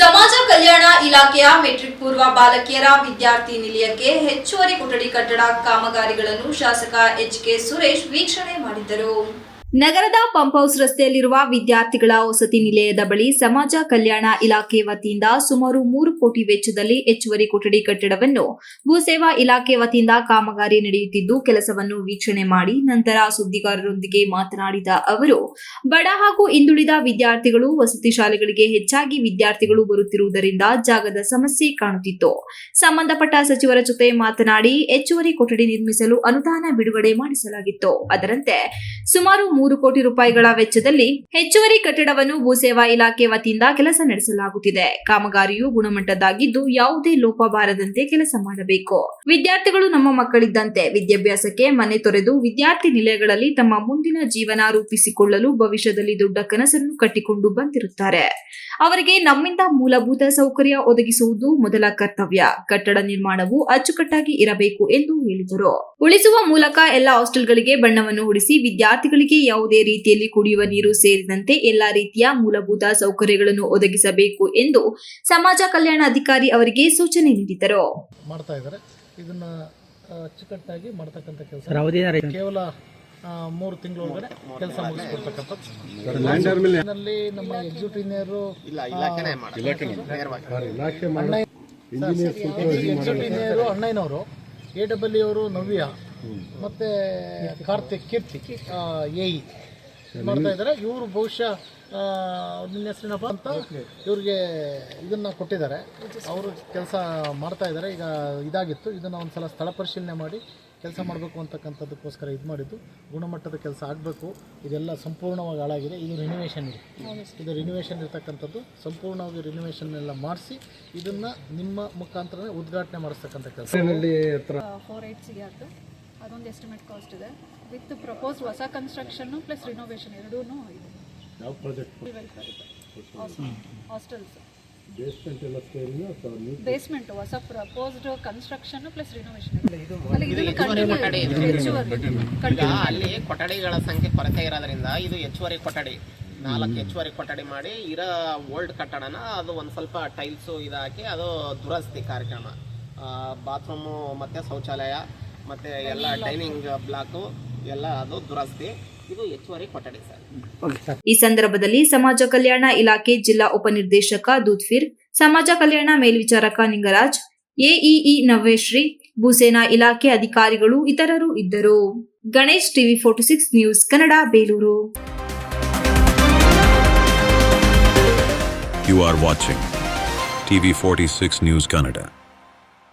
ಸಮಾಜ ಕಲ್ಯಾಣ ಇಲಾಖೆಯ ಮೆಟ್ರಿಕ್ ಪೂರ್ವ ಬಾಲಕಿಯರ ವಿದ್ಯಾರ್ಥಿ ನಿಲಯಕ್ಕೆ ಹೆಚ್ಚುವರಿ ಕೊಠಡಿ ಕಟ್ಟಡ ಕಾಮಗಾರಿಗಳನ್ನು ಶಾಸಕ ಎಚ್ ಕೆ ಸುರೇಶ್ ವೀಕ್ಷಣೆ ಮಾಡಿದ್ದರು. ನಗರದ ಪಂಪ್ ಹೌಸ್ ರಸ್ತೆಯಲ್ಲಿರುವ ವಿದ್ಯಾರ್ಥಿಗಳ ವಸತಿ ನಿಲಯದ ಬಳಿ ಸಮಾಜ ಕಲ್ಯಾಣ ಇಲಾಖೆ ವತಿಯಿಂದ ಸುಮಾರು ಮೂರು ಕೋಟಿ ವೆಚ್ಚದಲ್ಲಿ ಹೆಚ್ಚುವರಿ ಕೊಠಡಿ ಕಟ್ಟಡವನ್ನು ಭೂಸೇವಾ ಇಲಾಖೆ ವತಿಯಿಂದ ಕಾಮಗಾರಿ ನಡೆಯುತ್ತಿದ್ದು, ಕೆಲಸವನ್ನು ವೀಕ್ಷಣೆ ಮಾಡಿ ನಂತರ ಸುದ್ದಿಗಾರರೊಂದಿಗೆ ಮಾತನಾಡಿದ ಅವರು, ಬಡ ಹಾಗೂ ಹಿಂದುಳಿದ ವಿದ್ಯಾರ್ಥಿಗಳು ವಸತಿ ಶಾಲೆಗಳಿಗೆ ಹೆಚ್ಚಾಗಿ ವಿದ್ಯಾರ್ಥಿಗಳು ಬರುತ್ತಿರುವುದರಿಂದ ಜಾಗದ ಸಮಸ್ಯೆ ಕಾಣುತ್ತಿತ್ತು. ಸಂಬಂಧಪಟ್ಟ ಸಚಿವರ ಜೊತೆ ಮಾತನಾಡಿ, ಹೆಚ್ಚುವರಿ ಕೊಠಡಿ ನಿರ್ಮಿಸಲು ಅನುದಾನ ಬಿಡುಗಡೆ ಮಾಡಿಸಲಾಗಿತ್ತು. ಅದರಂತೆ, ಸುಮಾರು ಮೂರು ಕೋಟಿ ರೂಪಾಯಿಗಳ ವೆಚ್ಚದಲ್ಲಿ ಹೆಚ್ಚುವರಿ ಕಟ್ಟಡವನ್ನು ಭೂಸೇವಾ ಇಲಾಖೆ ವತಿಯಿಂದ ಕೆಲಸ ನಡೆಸಲಾಗುತ್ತಿದೆ. ಕಾಮಗಾರಿಯು ಗುಣಮಟ್ಟದ್ದಾಗಿದ್ದು ಯಾವುದೇ ಲೋಪ ಬಾರದಂತೆ ಕೆಲಸ ಮಾಡಬೇಕು. ವಿದ್ಯಾರ್ಥಿಗಳು ನಮ್ಮ ಮಕ್ಕಳಿದ್ದಂತೆ ವಿದ್ಯಾಭ್ಯಾಸಕ್ಕೆ ಮನೆ ತೊರೆದು ವಿದ್ಯಾರ್ಥಿ ನಿಲಯಗಳಲ್ಲಿ ತಮ್ಮ ಮುಂದಿನ ಜೀವನ ರೂಪಿಸಿಕೊಳ್ಳಲು ಭವಿಷ್ಯದಲ್ಲಿ ದೊಡ್ಡ ಕನಸನ್ನು ಕಟ್ಟಿಕೊಂಡು ಬಂದಿರುತ್ತಾರೆ. ಅವರಿಗೆ ನಮ್ಮಿಂದ ಮೂಲಭೂತ ಸೌಕರ್ಯ ಒದಗಿಸುವುದು ಮೊದಲ ಕರ್ತವ್ಯ. ಕಟ್ಟಡ ನಿರ್ಮಾಣವು ಅಚ್ಚುಕಟ್ಟಾಗಿ ಇರಬೇಕು ಎಂದು ಹೇಳಿದರು. ಉಳಿಸುವ ಮೂಲಕ ಎಲ್ಲ ಹಾಸ್ಟೆಲ್ಗಳಿಗೆ ಬಣ್ಣವನ್ನು ಹೊಡಿಸಿ ವಿದ್ಯಾರ್ಥಿಗಳಿಗೆ ಯಾವುದೇ ರೀತಿಯಲ್ಲಿ ಕುಡಿಯುವ ನೀರು ಸೇರಿದಂತೆ ಎಲ್ಲಾ ರೀತಿಯ ಮೂಲಭೂತ ಸೌಕರ್ಯಗಳನ್ನು ಒದಗಿಸಬೇಕು ಎಂದು ಸಮಾಜ ಕಲ್ಯಾಣ ಅಧಿಕಾರಿ ಅವರಿಗೆ ಸೂಚನೆ ನೀಡಿದರು. ಮಾಡ್ತಾ ಇದ್ದಾರೆ. ಇದನ್ನ ಅಚ್ಚುಕಟ್ಟಾಗಿ ಮಾಡ್ತಕ್ಕಂಥ ಕೆಲಸ. ಕೇವಲ ಮೂರು ತಿಂಗಳೊಳಗಡೆ ಕೆಲಸ ಮುಗಿಸ್ಕೊಡ್ತಕ್ಕಂಥದ್ದು ನಮ್ಮ ಎಕ್ಸಿಕ್ಯೂಟಿವ್ ಎಕ್ಸಿಕ್ಯೂಟಿವ್ ಅಣ್ಣಯ್ಯನವರು ಎ ಡಬ್ಲ್ಯೂ ಅವರು ನವ್ಯ. ಮತ್ತೆ ಕಾರ್ತಿಕ್ ಕೀರ್ತಿ ಎ ಇ. ಮಾಡ್ತಾ ಇದ್ದಾರೆ. ಇವರು ಬಹುಶಃ ನಿನ್ನ ಹೆಸರಿನಪ್ಪ ಅಂತ ಇವ್ರಿಗೆ ಇದನ್ನ ಕೊಟ್ಟಿದ್ದಾರೆ. ಅವರು ಕೆಲಸ ಮಾಡ್ತಾ ಇದ್ದಾರೆ. ಈಗ ಇದಾಗಿತ್ತು. ಇದನ್ನು ಒಂದು ಸಲ ಸ್ಥಳ ಪರಿಶೀಲನೆ ಮಾಡಿ ಕೆಲಸ ಮಾಡಬೇಕು ಅಂತಕ್ಕಂಥದ್ದಕ್ಕೋಸ್ಕರ ಇದು ಮಾಡಿದ್ದು. ಗುಣಮಟ್ಟದ ಕೆಲಸ ಆಗಬೇಕು. ಇದೆಲ್ಲ ಸಂಪೂರ್ಣವಾಗಿ ಹಾಳಾಗಿದೆ. ಇದು ರಿನಿವೇಷನ್ ಇದೆ. ಇದು ರಿನಿವೇಷನ್ ಇರ್ತಕ್ಕಂಥದ್ದು. ಸಂಪೂರ್ಣವಾಗಿ ರಿನಿವೇಷನ್ ಎಲ್ಲ ಮಾಡಿಸಿ ಇದನ್ನು ನಿಮ್ಮ ಮುಖಾಂತರನೇ ಉದ್ಘಾಟನೆ ಮಾಡಿಸ್ತಕ್ಕಂಥ ಕೆಲಸ. ಅದೊಂದು ಎಸ್ಟಿಮೇಟ್ ಕಾಸ್ಟ್ ಇದೆ. ವಿತ್ ಪ್ರಪೋಸ್ ಹೊಸ ಕನ್ಸ್ಟ್ರಕ್ಷನ್ನು ಪ್ಲಸ್ ರಿನೋವೇಷನ್ ಎರಡೂ ಇದೆ. ಹಾಸ್ಟೆಲ್ಸ್ ಬೇಸ್ಮೆಂಟ್ ಹೊಸ ಪ್ರಪೋಸ್ಡ್ ಕನ್ಸ್ಟ್ರಕ್ಷನ್ ಪ್ಲಸ್ ರಿನೋವೇಷನ್ ಅಲ್ಲಿ ಕೊಠಡಿಗಳ ಸಂಖ್ಯೆ ಕೊರತೆ ಇರೋದ್ರಿಂದ ಇದು ಹೆಚ್ಚುವರಿ ಕೊಠಡಿ. ನಾಲ್ಕು ಹೆಚ್ಚುವರಿ ಕೊಠಡಿ ಮಾಡಿ ಇರೋ ಓಲ್ಡ್ ಕಟ್ಟಡನ ಅದು ಒಂದು ಸ್ವಲ್ಪ ಟೈಲ್ಸು ಇದಾಕಿ ಅದು ದುರಸ್ತಿ ಕಾರ್ಯಕ್ರಮ. ಬಾತ್ರೂಮು ಮತ್ತು ಶೌಚಾಲಯ ಮತ್ತು ಎಲ್ಲ ಡೈನಿಂಗ್ ಬ್ಲಾಕ್ ಎಲ್ಲ ಅದು ದುರಸ್ತಿ. ಇದು ಹೆಚ್ಚುವರಿ ಕೊಠಡಿ ಸರ್. ಈ ಸಂದರ್ಭದಲ್ಲಿ ಸಮಾಜ ಕಲ್ಯಾಣ ಇಲಾಖೆ ಜಿಲ್ಲಾ ಉಪನಿರ್ದೇಶಕ ದೂದ್ಫಿರ್ ಸಮಾಜ ಕಲ್ಯಾಣ ಮೇಲ್ವಿಚಾರಕ ನಿಂಗರಾಜ್ ಎಇಇ ನವ್ಯಶ್ರೀ ಭೂಸೇನಾ ಇಲಾಖೆ ಅಧಿಕಾರಿಗಳು ಇತರರು ಇದ್ದರು. Ganesh TV forty six news Kannada Belur. You are watching TV46 News Canada.